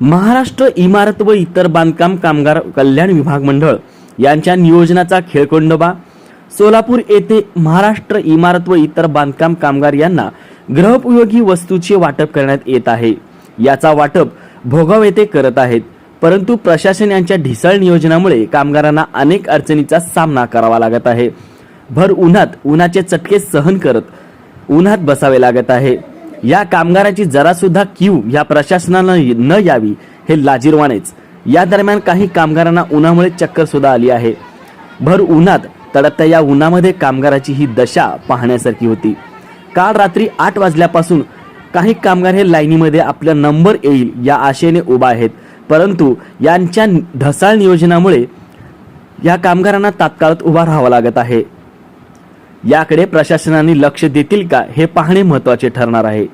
महाराष्ट्र इमारत व इतर बांधकाम कामगार कल्याण विभाग मंडळ यांच्या नियोजनाचा खेळकोंडोबा. सोलापूर येथे महाराष्ट्र इमारत व इतर बांधकाम कामगार यांना ग्रहोपयोगी वस्तूचे वाटप करण्यात येत आहे. याचा वाटप भोगाव येथे करत आहेत. परंतु प्रशासन यांच्या ढिसाळ नियोजनामुळे कामगारांना अनेक अडचणीचा सामना करावा लागत आहे. भर उन्हात उन्हाचे चटके सहन करत उन्हात बसावे लागत आहे. या कामगाराची जरासुद्धा क्यू या प्रशासनानं न यावी हे लाजीरवाणेच. या दरम्यान काही कामगारांना उन्हामुळे चक्कर सुद्धा आली आहे. भर उन्हात तडपत्या या उन्हामध्ये कामगाराची ही दशा पाहण्यासारखी होती. काल रात्री आठ वाजल्यापासून काही कामगार हे लाईनीमध्ये आपला नंबर येईल या आशेने उभा आहेत. परंतु यांच्या ढसाळ नियोजनामुळे या कामगारांना तात्काळात उभा राहावा लागत आहे. याकडे प्रशासनाने लक्ष देतील का हे पाहणे महत्त्वाचे ठरणार आहे.